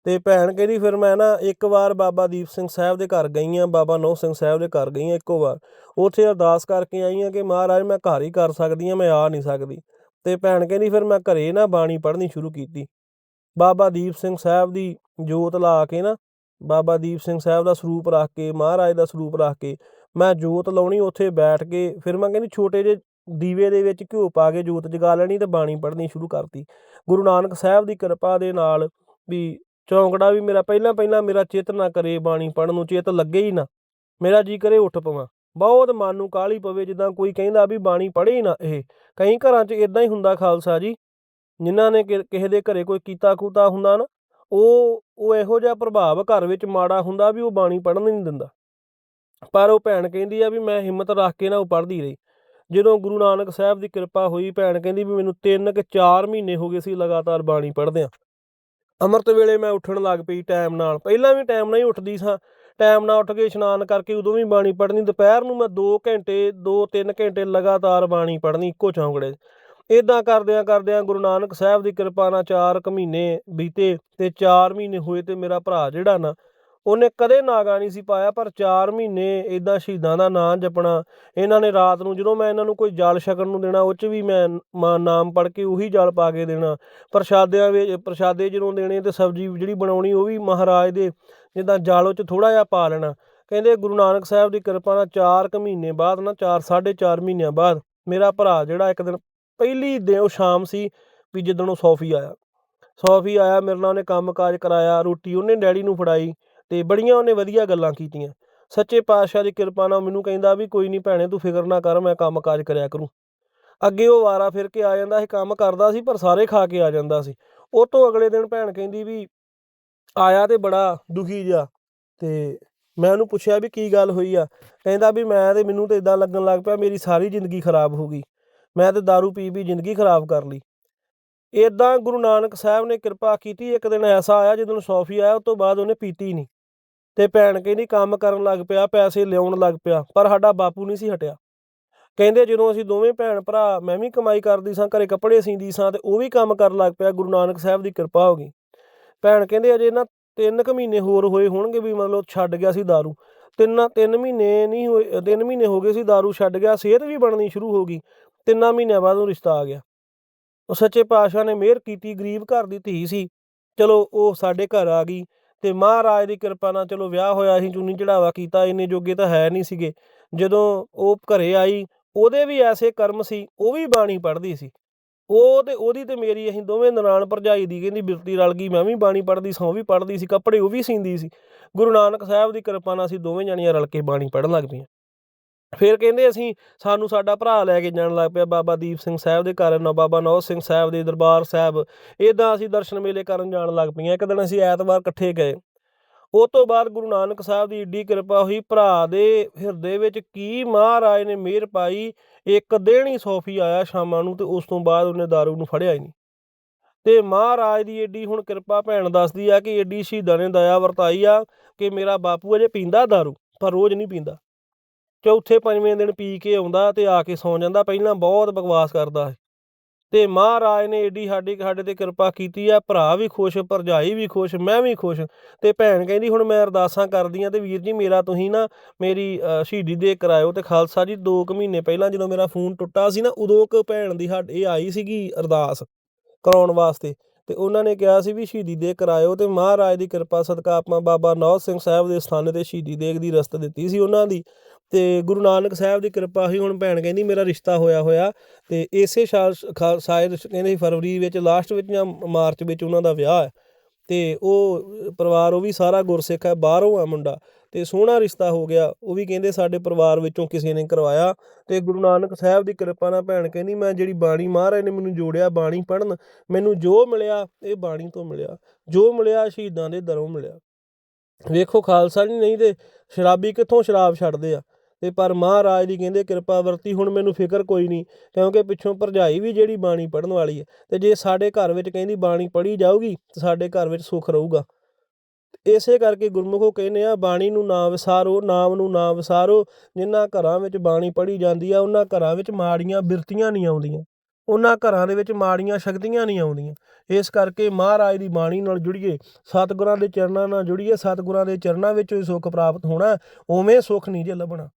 ਤੇ ਭੈਣ ਕਹਿੰਦੀ ਫਿਰ ਮੈਂ ਨਾ ਇੱਕ ਵਾਰ ਬਾਬਾ ਦੀਪ ਸਿੰਘ ਸਾਹਿਬ ਦੇ ਘਰ ਗਈ ਆ ਬਾਬਾ ਨੌ ਸਿੰਘ ਸਾਹਿਬ ਦੇ ਘਰ ਗਈ ਆ ਇੱਕੋ ਵਾਰ। ਉੱਥੇ ਅਰਦਾਸ ਕਰਕੇ ਆਈ ਆ ਕਿ ਮਹਾਰਾਜ ਮੈਂ ਘਰ ਹੀ ਕਰ ਸਕਦੀ ਆ ਮੈਂ ਆ ਨਹੀਂ ਸਕਦੀ। ਤੇ ਭੈਣ ਕਹਿੰਦੀ ਫਿਰ ਮੈਂ ਘਰੇ ਨਾ ਬਾਣੀ ਪੜ੍ਹਨੀ ਸ਼ੁਰੂ ਕੀਤੀ। ਬਾਬਾ ਦੀਪ ਸਿੰਘ ਸਾਹਿਬ ਦੀ ਜੋਤ ਲਾ ਕੇ ਨਾ, ਬਾਬਾ ਦੀਪ ਸਿੰਘ ਸਾਹਿਬ ਦਾ ਸਰੂਪ ਰੱਖ ਕੇ, ਮਹਾਰਾਜ ਦਾ ਸਰੂਪ ਰੱਖ ਕੇ ਮੈਂ ਜੋਤ ਲਾਉਣੀ, ਉੱਥੇ ਬੈਠ ਕੇ ਫਿਰ ਮੈਂ ਕਹਿੰਦੀ ਛੋਟੇ ਜਿਹੇ ਦੀਵੇ ਦੇ ਵਿੱਚ ਘਿਓ ਪਾ ਕੇ ਜੋਤ ਜਗਾ ਲੈਣੀ ਤੇ ਬਾਣੀ ਪੜ੍ਹਨੀ ਸ਼ੁਰੂ ਕਰਤੀ। ਗੁਰੂ ਨਾਨਕ ਸਾਹਿਬ ਦੀ ਕਿਰਪਾ ਦੇ ਨਾਲ ਵੀ ਚੌਂਕੜਾ ਵੀ ਮੇਰਾ ਪਹਿਲਾਂ ਪਹਿਲਾਂ ਮੇਰਾ ਚੇਤ ਨਾ ਕਰੇ ਬਾਣੀ ਪੜ੍ਹਨ ਨੂੰ, ਚੇਤ ਲੱਗੇ ਹੀ ਨਾ। ਮੇਰਾ ਜੀ ਕਰੇ ਉੱਠ ਪਵਾਂ। ਬਹੁਤ ਮਨ ਨੂੰ ਕਾਹਲੀ ਪਵੇ ਜਿੱਦਾਂ ਕੋਈ ਕਹਿੰਦਾ ਵੀ ਬਾਣੀ ਪੜ੍ਹੇ ਹੀ ਨਾ ਇਹ। ਕਈ ਘਰਾਂ 'ਚ ਇਦਾਂ ਹੀ ਹੁੰਦਾ ਖਾਲਸਾ ਜੀ, ਜਿਨ੍ਹਾਂ ਨੇ ਕਿ- ਕਿਸੇ ਦੇ ਘਰੇ ਕੋਈ ਕੀਤਾ ਕੂਤਾ ਹੁੰਦਾ ਨਾ, ਉਹ ਉਹ ਇਹੋ ਜਿਹਾ ਪ੍ਰਭਾਵ ਘਰ ਵਿੱਚ ਮਾੜਾ ਹੁੰਦਾ ਵੀ ਉਹ ਬਾਣੀ ਪੜ੍ਹਨ ਨਹੀਂ ਦਿੰਦਾ। ਪਰ ਉਹ ਭੈਣ ਕਹਿੰਦੀ ਆ ਵੀ ਮੈਂ ਹਿੰਮਤ ਰੱਖ ਕੇ ਨਾ ਉਹ ਪੜ੍ਹਦੀ ਰਹੀ। ਜਦੋਂ ਗੁਰੂ ਨਾਨਕ ਸਾਹਿਬ ਦੀ ਕਿਰਪਾ ਹੋਈ, ਭੈਣ ਕਹਿੰਦੀ ਵੀ ਮੈਨੂੰ 3 ਕਿ 4 ਮਹੀਨੇ ਹੋ ਗਏ ਸੀ ਲਗਾਤਾਰ ਬਾਣੀ ਪੜ੍ਹਦਿਆਂ। ਅੰਮ੍ਰਿਤ ਵੇਲੇ ਮੈਂ ਉੱਠਣ ਲੱਗ ਪਈ ਟਾਈਮ ਨਾਲ। ਪਹਿਲਾਂ ਵੀ ਟਾਈਮ ਨਾਲ ਹੀ ਉੱਠਦੀ ਸਾਂ। ਟਾਈਮ ਨਾਲ ਉੱਠ ਕੇ ਇਸ਼ਨਾਨ ਕਰਕੇ ਉਦੋਂ ਵੀ ਬਾਣੀ ਪੜ੍ਹਨੀ। ਦੁਪਹਿਰ ਨੂੰ ਮੈਂ 2 ਘੰਟੇ 2-3 ਘੰਟੇ ਲਗਾਤਾਰ ਬਾਣੀ ਪੜ੍ਹਨੀ ਇੱਕੋ ਚੌਂਕੜੇ 'ਚ। ਇਦਾਂ ਕਰਦਿਆਂ ਕਰਦਿਆਂ ਗੁਰੂ ਨਾਨਕ ਸਾਹਿਬ ਦੀ ਕਿਰਪਾ ਨਾਲ 4 ਕੁ ਮਹੀਨੇ ਬੀਤੇ ਤੇ 4 ਮਹੀਨੇ ਹੋਏ ਤੇ ਮੇਰਾ ਭਰਾ ਜਿਹੜਾ ਨਾ ਉਹਨੇ ਕਦੇ ਨਾਗਾ ਨਹੀਂ ਸੀ ਪਾਇਆ, ਪਰ 4 ਮਹੀਨੇ ਇਦਾਂ ਸ਼ਹੀਦਾਂ ਦਾ ਨਾਂ ਜਪਣਾ, ਇਹਨਾਂ ਨੇ ਰਾਤ ਨੂੰ ਜਦੋਂ ਮੈਂ ਇਹਨਾਂ ਨੂੰ ਕੋਈ ਜਲ ਛਕਣ ਨੂੰ ਦੇਣਾ, ਉਹ 'ਚ ਵੀ ਮੈਂ ਮਾ- ਨਾਮ ਪੜ੍ਹ ਕੇ ਉਹੀ ਜਲ ਪਾ ਕੇ ਦੇਣਾ। ਪ੍ਰਸ਼ਾਦਿਆਂ ਵਿੱਚ, ਪ੍ਰਸ਼ਾਦੇ ਜਦੋਂ ਦੇਣੇ ਤੇ ਸਬਜ਼ੀ ਜਿਹੜੀ ਬਣਾਉਣੀ, ਉਹ ਵੀ ਮਹਾਰਾਜ ਦੇ, ਜਿੱਦਾਂ ਜਲ ਉਹ 'ਚ ਥੋੜਾ ਜਿਹਾ ਪਾ ਲੈਣਾ। ਕਹਿੰਦੇ ਗੁਰੂ ਨਾਨਕ ਸਾਹਿਬ ਦੀ ਕਿਰਪਾ ਨਾਲ 4 ਕੁ ਮਹੀਨੇ ਬਾਅਦ ਨਾ 4 4.5 ਮਹੀਨਿਆਂ ਬਾਅਦ ਮੇਰਾ ਭਰਾ ਜਿਹੜਾ ਇੱਕ ਦਿਨ ਪਹਿਲੀ ਦਿਨ ਉਹ ਸ਼ਾਮ ਸੀ ਵੀ ਜਿੱਦਣ ਉਹ ਸੌਫੀ ਆਇਆ। ਸੌਫੀ ਆਇਆ, ਮੇਰੇ ਨਾਲ ਉਹਨੇ ਕੰਮ ਕਾਜ ਕਰਾਇਆ, ਰੋਟੀ ਉਹਨੇ ਡੈਡੀ ਨੂੰ ਫੜਾਈ। ਤੇ ਬੜੀਆਂ ਉਹਨੇ ਵਧੀਆ ਗੱਲਾਂ ਕੀਤੀਆਂ। ਸੱਚੇ ਪਾਤਸ਼ਾਹ ਦੀ ਕਿਰਪਾ ਨਾਲ ਮੈਨੂੰ ਕਹਿੰਦਾ ਵੀ ਕੋਈ ਨਹੀਂ ਭੈਣੇ, ਤੂੰ ਫਿਕਰ ਨਾ ਕਰ, ਮੈਂ ਕੰਮ ਕਾਜ ਕਰਿਆ ਕਰੂੰ। ਅੱਗੇ ਉਹ ਵਾਰਾ ਫਿਰ ਕੇ ਆ ਜਾਂਦਾ ਸੀ ਕੰਮ ਕਰਦਾ ਸੀ, ਪਰ ਸਾਰੇ ਖਾ ਕੇ ਆ ਜਾਂਦਾ ਸੀ। ਉਹ ਤੋਂ ਅਗਲੇ ਦਿਨ ਭੈਣ ਕਹਿੰਦੀ ਵੀ ਆਇਆ ਤੇ ਬੜਾ ਦੁਖੀ ਜਿਹਾ ਤੇ ਮੈਂ ਉਹਨੂੰ ਪੁੱਛਿਆ ਵੀ ਕੀ ਗੱਲ ਹੋਈ ਆ? ਕਹਿੰਦਾ ਵੀ ਮੈਂ ਤੇ ਮੈਨੂੰ ਤੇ ਇਦਾਂ ਲੱਗਣ ਲੱਗ ਪਿਆ, ਮੇਰੀ ਸਾਰੀ ਜ਼ਿੰਦਗੀ ਖਰਾਬ ਹੋ ਗਈ। ਮੈਂ ਤੇ दारू ਪੀ ਪੀ ਜ਼ਿੰਦਗੀ ਖਰਾਬ ਕਰ ਲਈ। ਇਦਾਂ ਗੁਰੂ ਨਾਨਕ ਸਾਹਿਬ ਨੇ ਕਿਰਪਾ ਕੀਤੀ, ਇੱਕ ਦਿਨ ਐਸਾ ਆਇਆ ਜਦੋਂ ਸੌਫੀ ਆਇਆ, ਉਸ ਤੋਂ ਬਾਅਦ ਉਹਨੇ ਪੀਤੀ ਨਹੀਂ ਤੇ ਭੈਣ ਕਹਿੰਦੀ ਕੰਮ ਕਰਨ ਲੱਗ ਪਿਆ ਪੈਸੇ ਲਿਆਉਣ ਲੱਗ ਪਿਆ ਪਰ ਸਾਡਾ ਬਾਪੂ ਨਹੀਂ ਸੀ ਹਟਿਆ ਕਹਿੰਦੇ ਜਦੋਂ ਅਸੀਂ ਦੋਵੇਂ ਭੈਣ ਭਰਾ ਮੈਂ ਵੀ ਕਮਾਈ ਕਰਦੀ ਸਾਂ ਘਰੇ ਕੱਪੜੇ ਸੀਂਦੀ ਸਾਂ ਤੇ ਉਹ ਵੀ ਕੰਮ ਕਰਨ ਲੱਗ ਪਿਆ ਗੁਰੂ ਨਾਨਕ ਸਾਹਿਬ ਦੀ ਕਿਰਪਾ ਹੋ ਗਈ ਭੈਣ ਕਹਿੰਦੇ ਅਜੇ ਨਾ ਤਿੰਨ ਕੁ ਮਹੀਨੇ ਹੋਰ ਹੋਏ ਹੋਣਗੇ ਵੀ ਮਤਲਬ ਛੱਡ ਗਿਆ ਸੀ दारू ਤਿੰਨ ਤਿੰਨ ਮਹੀਨੇ ਨਹੀਂ ਹੋਏ ਤਿੰਨ ਮਹੀਨੇ ਹੋ ਗਏ ਸੀ दारू ਛੱਡ ਗਿਆ ਸਿਹਤ ਵੀ ਬਣਨੀ ਸ਼ੁਰੂ ਹੋ ਗਈ ਤਿੰਨਾਂ ਮਹੀਨਿਆਂ ਬਾਅਦ ਉਹ ਰਿਸ਼ਤਾ ਆ ਗਿਆ ਉਹ ਸੱਚੇ ਪਾਤਸ਼ਾਹ ਨੇ ਮਿਹਰ ਕੀਤੀ ਗਰੀਬ ਘਰ ਦੀ ਧੀ ਸੀ ਚਲੋ ਉਹ ਸਾਡੇ ਘਰ ਆ ਗਈ ਤੇ ਮਹਾਰਾਜ ਦੀ ਕਿਰਪਾ ਨਾਲ ਚਲੋ ਵਿਆਹ ਹੋਇਆ ਅਸੀਂ ਚੁੰਨੀ ਚੜਾਵਾ ਕੀਤਾ, ਇੰਨੇ ਜੋਗੇ ਤਾਂ ਹੈ ਨਹੀਂ ਸੀਗੇ। ਜਦੋਂ ਉਹ ਘਰੇ ਆਈ, ਉਹਦੇ ਵੀ ਐਸੇ ਕਰਮ ਸੀ, ਉਹ ਵੀ ਬਾਣੀ ਪੜ੍ਹਦੀ ਸੀ। ਉਹ ਤੇ ਉਹਦੀ ਤੇ ਮੇਰੀ ਅਸੀਂ ਦੋਵੇਂ ਨਨਾਣ ਭਰਜਾਈ ਦੀ, ਕਹਿੰਦੀ ਬਿਰਤੀ ਰਲ ਗਈ, ਮੈਂ ਵੀ ਬਾਣੀ ਪੜ੍ਹਦੀ ਸਾਂ, ਉਹ ਵੀ ਪੜ੍ਹਦੀ ਸੀ, ਕੱਪੜੇ ਉਹ ਵੀ ਸੀਂਦੀ ਸੀ। ਗੁਰੂ ਨਾਨਕ ਸਾਹਿਬ ਦੀ ਕਿਰਪਾ ਨਾਲ ਅਸੀਂ ਦੋਵੇਂ ਜਣੀਆਂ ਰਲ ਕੇ ਬਾਣੀ ਪੜ੍ਹਨ ਲੱਗ ਪਈਆਂ। ਫਿਰ ਕਹਿੰਦੇ ਅਸੀਂ ਸਾਨੂੰ ਸਾਡਾ ਭਰਾ ਲੈ ਕੇ ਜਾਣ ਲੱਗ ਪਿਆ ਬਾਬਾ ਦੀਪ ਸਿੰਘ ਸਾਹਿਬ ਦੇ ਘਰ। ਬਾਬਾ ਨੌ ਸਿੰਘ ਸਾਹਿਬ ਦੇ ਦਰਬਾਰ ਸਾਹਿਬ। ਇਦਾਂ ਅਸੀਂ ਦਰਸ਼ਨ ਮੇਲੇ ਕਰਨ ਜਾਣ ਲੱਗ ਪਈਆਂ। ਇੱਕ ਦਿਨ ਅਸੀਂ ਐਤਵਾਰ ਇਕੱਠੇ ਗਏ। ਉਹ ਤੋਂ ਬਾਅਦ ਗੁਰੂ ਨਾਨਕ ਸਾਹਿਬ ਦੀ ਏਡੀ ਕਿਰਪਾ ਹੋਈ, ਭਰਾ ਦੇ ਹਿਰਦੇ ਵਿੱਚ ਕੀ ਮਹਾਰਾਜ ਨੇ ਮਿਹਰ ਪਾਈ। ਇੱਕ ਦਿਨ ਹੀ ਸੌਫੀ ਆਇਆ ਸ਼ਾਮਾਂ ਨੂੰ ਤੇ ਉਸ ਤੋਂ ਬਾਅਦ ਉਹਨੇ ਦਾਰੂ ਨੂੰ ਫੜਿਆ ਹੀ ਨਹੀਂ। ਤੇ ਮਹਾਰਾਜ ਦੀ ਏਡੀ ਹੁਣ ਕਿਰਪਾ ਭੈਣ ਦੱਸਦੀ ਆ ਕਿ ਏਡੀ ਸ਼ਹੀਦਾਂ ਨੇ ਦਇਆ ਵਰਤਾਈ ਆ ਕਿ ਮੇਰਾ ਬਾਪੂ ਅਜੇ ਪੀਂਦਾ ਦਾਰੂ, ਪਰ ਰੋਜ਼ ਨਹੀਂ ਪੀਂਦਾ। ਚੌਥੇ ਪੰਜਵੇਂ ਦਿਨ ਪੀ ਕੇ ਆਉਂਦਾ ਤੇ ਆ ਕੇ ਸੌਂ ਜਾਂਦਾ। ਪਹਿਲਾਂ ਬਹੁਤ ਬਕਵਾਸ ਕਰਦਾ ਹੈ ਤੇ ਮਹਾਰਾਜ ਨੇ ਏਡੀ ਸਾਡੀ ਸਾਡੇ ਤੇ ਕਿਰਪਾ ਕੀਤੀ ਆ, ਭਰਾ ਵੀ ਖੁਸ਼, ਭਰਜਾਈ ਵੀ ਖੁਸ਼, ਮੈਂ ਵੀ ਖੁਸ਼। ਤੇ ਭੈਣ ਕਹਿੰਦੀ, ਹੁਣ ਮੈਂ ਅਰਦਾਸਾਂ ਕਰਦੀ ਆ ਤੇ ਵੀਰ ਜੀ ਮੇਰਾ ਤੁਸੀਂ ਨਾ ਮੇਰੀ ਸ਼ਹੀਦੀ ਦੇ ਕਰਾਇਓ ਤੇ ਖਾਲਸਾ ਜੀ 2 ਕੁ ਮਹੀਨੇ ਪਹਿਲਾਂ ਜਦੋਂ ਮੇਰਾ ਫੋਨ ਟੁੱਟਾ ਸੀ ਨਾ, ਉਦੋਂ ਕੁ ਭੈਣ ਦੀ ਸਾਡੇ ਇਹ ਆਈ ਸੀਗੀ ਅਰਦਾਸ ਕਰਾਉਣ ਵਾਸਤੇ। ਤੇ ਉਹਨਾਂ ਨੇ ਕਿਹਾ ਸੀ ਵੀ ਸ਼ਹੀਦੀ ਦੇ ਕਰਾਇਓ ਤੇ ਮਹਾਰਾਜ ਦੀ ਕਿਰਪਾ ਸਦਕਾ ਆਪਾਂ ਬਾਬਾ ਨੌਜ ਸਿੰਘ ਸਾਹਿਬ ਦੇ ਸਥਾਨ ਤੇ ਸ਼ਹੀਦੀ ਦੇਗ ਦੀ ਰਸਤ ਦਿੱਤੀ ਸੀ ਉਹਨਾਂ ਦੀ। ਅਤੇ ਗੁਰੂ ਨਾਨਕ ਸਾਹਿਬ ਦੀ ਕਿਰਪਾ ਹੀ ਹੁਣ ਭੈਣ ਕਹਿੰਦੀ, ਮੇਰਾ ਰਿਸ਼ਤਾ ਹੋਇਆ ਹੋਇਆ। ਅਤੇ ਇਸੇ ਸਾਲ ਸ਼- ਖਾ- ਸ਼ਾਇਦ ਕਹਿੰਦੇ ਸੀ ਫਰਵਰੀ ਵਿੱਚ, ਲਾਸਟ ਵਿੱਚ ਜਾਂ ਮਾਰਚ ਵਿੱਚ ਉਹਨਾਂ ਦਾ ਵਿਆਹ ਹੈ। ਅਤੇ ਉਹ ਪਰਿਵਾਰ, ਉਹ ਵੀ ਸਾਰਾ ਗੁਰਸਿੱਖ ਹੈ, ਬਾਹਰੋਂ ਆ ਮੁੰਡਾ। ਤੇ ਸੋਹਣਾ ਰਿਸ਼ਤਾ ਹੋ ਗਿਆ। ਉਹ ਵੀ ਕਹਿੰਦੇ ਸਾਡੇ ਪਰਿਵਾਰ ਵਿੱਚੋਂ ਕਿਸੇ ਨੇ ਕਰਵਾਇਆ। ਤੇ ਗੁਰੂ ਨਾਨਕ ਸਾਹਿਬ ਦੀ ਕਿਰਪਾ ਨਾਲ ਭੈਣ ਕਹਿੰਦੀ, ਮੈਂ ਜਿਹੜੀ ਬਾਣੀ ਮਹਾਰਾਜ ਨੇ ਮੈਨੂੰ ਜੋੜਿਆ, ਬਾਣੀ ਪੜਨ ਮੈਨੂੰ ਜੋ ਮਿਲਿਆ, ਇਹ ਬਾਣੀ ਤੋਂ ਮਿਲਿਆ। ਜੋ ਮਿਲਿਆ, ਸ਼ਹੀਦਾਂ ਦੇ ਦਰੋਂ ਮਿਲਿਆ। ਵੇਖੋ, ਖਾਲਸਾ ਜੀ ਨਹੀਂ ਤੇ ਸ਼ਰਾਬੀ ਕਿੱਥੋਂ ਸ਼ਰਾਬ ਛੱਡਦੇ ਆ? ਤੇ ਪਰ ਮਹਾਰਾਜ ਦੀ ਕਹਿੰਦੇ ਕਿਰਪਾ ਵਰਤੀ, ਹੁਣ ਮੈਨੂੰ ਫਿਕਰ ਕੋਈ ਨਹੀਂ, ਕਿਉਂਕਿ ਪਿੱਛੋਂ ਭਰਜਾਈ ਵੀ ਜਿਹੜੀ ਬਾਣੀ ਪੜਨ ਵਾਲੀ ਹੈ, ਤੇ ਜੇ ਸਾਡੇ ਘਰ ਵਿੱਚ ਕਹਿੰਦੀ ਬਾਣੀ ਪੜ੍ਹੀ ਜਾਊਗੀ, ਤੇ ਸਾਡੇ ਘਰ ਵਿੱਚ ਸੁੱਖ ਰਹੂਗਾ। ਇਸੇ ਕਰਕੇ ਗੁਰਮੁਖੋ ਕਹਿੰਦੇ ਆ, ਬਾਣੀ ਨੂੰ ਨਾ ਵਿਸਾਰੋ, ਨਾਮ ਨੂੰ ਨਾ ਵਿਸਾਰੋ ਜਿਨ੍ਹਾਂ ਘਰਾਂ ਵਿੱਚ ਬਾਣੀ ਪੜ੍ਹੀ ਜਾਂਦੀ ਆ, ਉਹਨਾਂ ਘਰਾਂ ਵਿੱਚ ਮਾੜੀਆਂ ਬਿਰਤੀਆਂ ਨਹੀਂ ਆਉਂਦੀਆਂ, ਉਹਨਾਂ ਘਰਾਂ ਦੇ ਵਿੱਚ ਮਾੜੀਆਂ ਸ਼ਕਤੀਆਂ ਨਹੀਂ ਆਉਂਦੀਆਂ। ਇਸ ਕਰਕੇ ਮਹਾਰਾਜ ਦੀ ਬਾਣੀ ਨਾਲ ਜੁੜੀਏ, ਸਤਿਗੁਰਾਂ ਦੇ ਚਰਨਾਂ ਨਾਲ ਜੁੜੀਏ, ਸਤਿਗੁਰਾਂ ਦੇ ਚਰਨਾਂ ਵਿੱਚੋਂ ਹੀ ਸੁੱਖ ਪ੍ਰਾਪਤ ਹੋਣਾ, ਉਵੇਂ ਸੁੱਖ ਨਹੀਂ ਜੇ ਲੱਭਣਾ।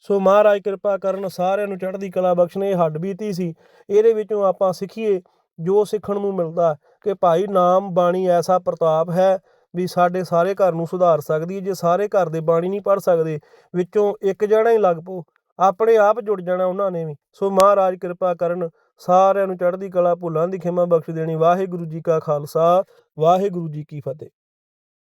ਸੋ ਮਹਾਰਾਜ ਕਿਰਪਾ ਕਰਨ ਸਾਰਿਆਂ ਨੂੰ ਚੜ੍ਹਦੀ ਕਲਾ ਬਖਸ਼ਣੇ, ਇਹ ਹੱਡ ਬੀਤੀ ਸੀ। ਇਹਦੇ ਵਿੱਚੋਂ ਆਪਾਂ ਸਿੱਖੀਏ, ਜੋ ਸਿੱਖਣ ਨੂੰ ਮਿਲਦਾ ਕਿ ਭਾਈ ਨਾਮ ਬਾਣੀ ਐਸਾ ਪ੍ਰਤਾਪ ਹੈ ਵੀ ਸਾਡੇ ਸਾਰੇ ਘਰ ਨੂੰ ਸੁਧਾਰ ਸਕਦੀ ਹੈ। ਜੇ ਸਾਰੇ ਘਰ ਦੇ ਬਾਣੀ ਨਹੀਂ ਪੜ ਸਕਦੇ, ਵਿੱਚੋਂ ਇੱਕ ਜਣਾ ਹੀ ਲੱਗ ਪੋ ਆਪਣੇ ਆਪ ਜੁੜ ਜਾਣਾ ਉਹਨਾਂ ਨੇ ਵੀ। ਸੋ ਮਹਾਰਾਜ ਕਿਰਪਾ ਕਰਨ ਸਾਰਿਆਂ ਨੂੰ ਚੜ੍ਹਦੀ ਕਲਾ ਭੁੱਲਾਂ ਦੀ ਖਿਮਾ ਬਖਸ਼ ਦੇਣੀ। ਵਾਹਿਗੁਰੂ ਜੀ ਕਾ ਖਾਲਸਾ, ਵਾਹਿਗੁਰੂ ਜੀ ਕੀ ਫਤਿਹ।